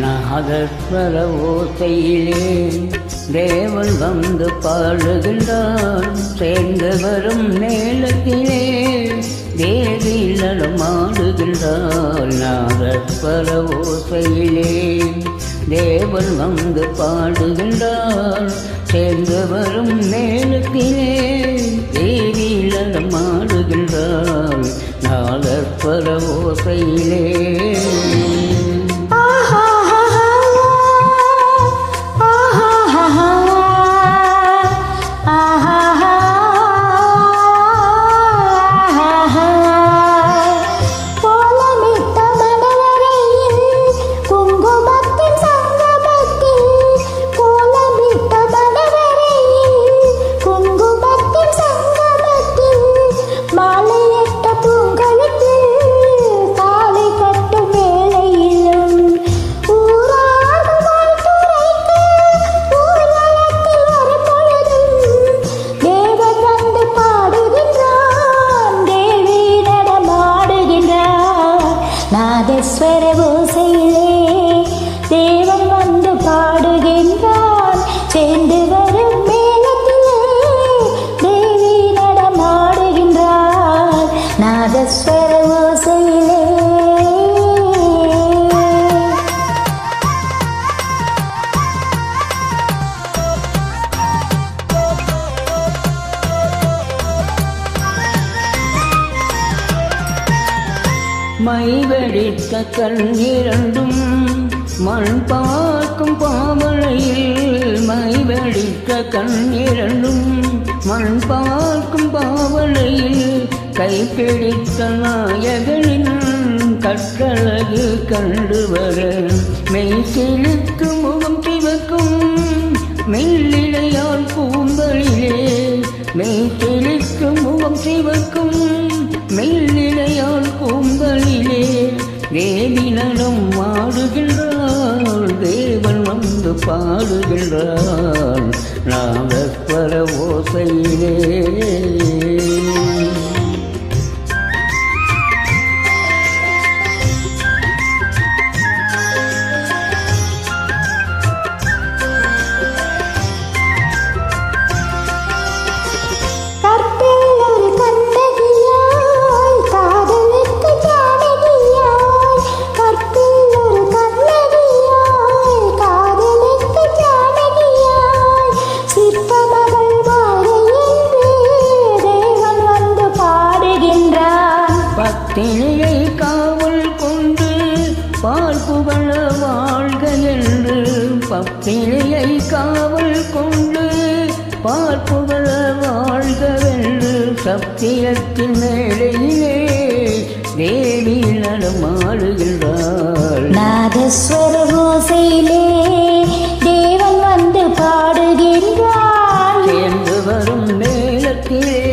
நாதஸ்வர ஓசையிலே தேவன் வந்து பாடுகின்றான் சேர்ந்து வரும் நேலத்திலே தேவி நடமாடுகின்றாள் நாதஸ்வர ஓசையிலே தேவன் வந்து பாடுகின்றான் சேர்ந்து வரும் நேலத்திலே தேவி நடமாடுகின்றாள் நாதஸ்வர ஓசையிலே தேவன் வந்து பாடுகின்றார் சேர்ந்து வரும் மேலத்திலே தேவி நடமாடுகின்றார் நாதஸ்வர ஓசையிலே மைவழித்த கண் இரண்டும் மண் பார்க்கும் பாவனையில் மைவெடித்த கண்ணிரண்டும். மண் பார்க்கும் பாவளையில் கை பிடித்த நாயகனின் கற்றழகு கண்டு வர மெய்சிலுக்கு பாடுகின்றான். பாடுகின்றாள் நாதஸ்வர ஓசையிலே காவல் கொண்டு பார்ப்புகழ வாழ்க என்று பப்பிழையை காவல் கொண்டு பார்ப்புகழ வாழ்கவென்று சத்தியத்தின் மேடையிலே தேவி நடமாடுகின்றாள். நாதஸ்வர ஓசையிலே தேவன் வந்து பாடுகின்றார். சேர்ந்து வரும் மேலத்திலே